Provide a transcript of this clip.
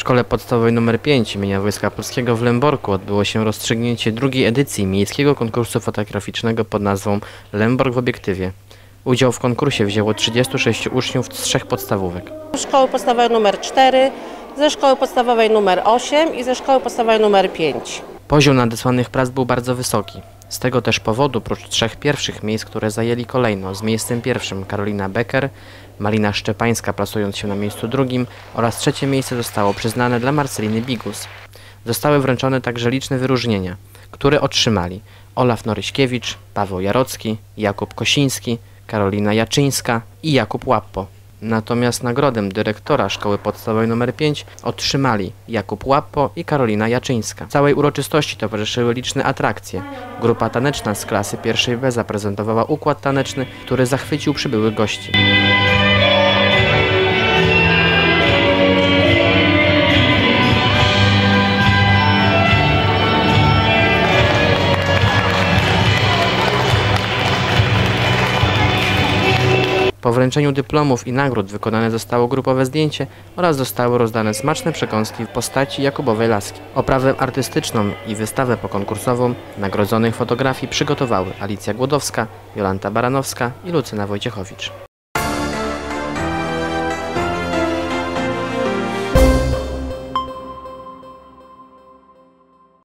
szkole podstawowej nr 5 imienia Wojska Polskiego w Lęborku odbyło się rozstrzygnięcie drugiej edycji miejskiego konkursu fotograficznego pod nazwą Lęborg w obiektywie. Udział w konkursie wzięło 36 uczniów z trzech podstawówek. Szkoły podstawowej nr 4, ze szkoły podstawowej nr 8 i ze szkoły podstawowej nr 5. Poziom nadesłanych prac był bardzo wysoki. Z tego też powodu, prócz trzech pierwszych miejsc, które zajęli kolejno, z miejscem pierwszym Karolina Becker, Malina Szczepańska plasując się na miejscu drugim oraz trzecie miejsce zostało przyznane dla Marceliny Bigus. Zostały wręczone także liczne wyróżnienia, które otrzymali Olaf Noryśkiewicz, Paweł Jarocki, Jakub Kosiński, Karolina Jaczyńska i Jakub Łappo. Natomiast nagrodę dyrektora szkoły podstawowej nr 5 otrzymali Jakub Łappo i Karolina Jaczyńska. Całej uroczystości towarzyszyły liczne atrakcje. Grupa taneczna z klasy pierwszej B zaprezentowała układ taneczny, który zachwycił przybyłych gości. Po wręczeniu dyplomów i nagród wykonane zostało grupowe zdjęcie oraz zostały rozdane smaczne przekąski w postaci Jakubowej Laski. Oprawę artystyczną i wystawę pokonkursową nagrodzonych fotografii przygotowały Alicja Głodowska, Jolanta Baranowska i Lucyna Wojciechowicz.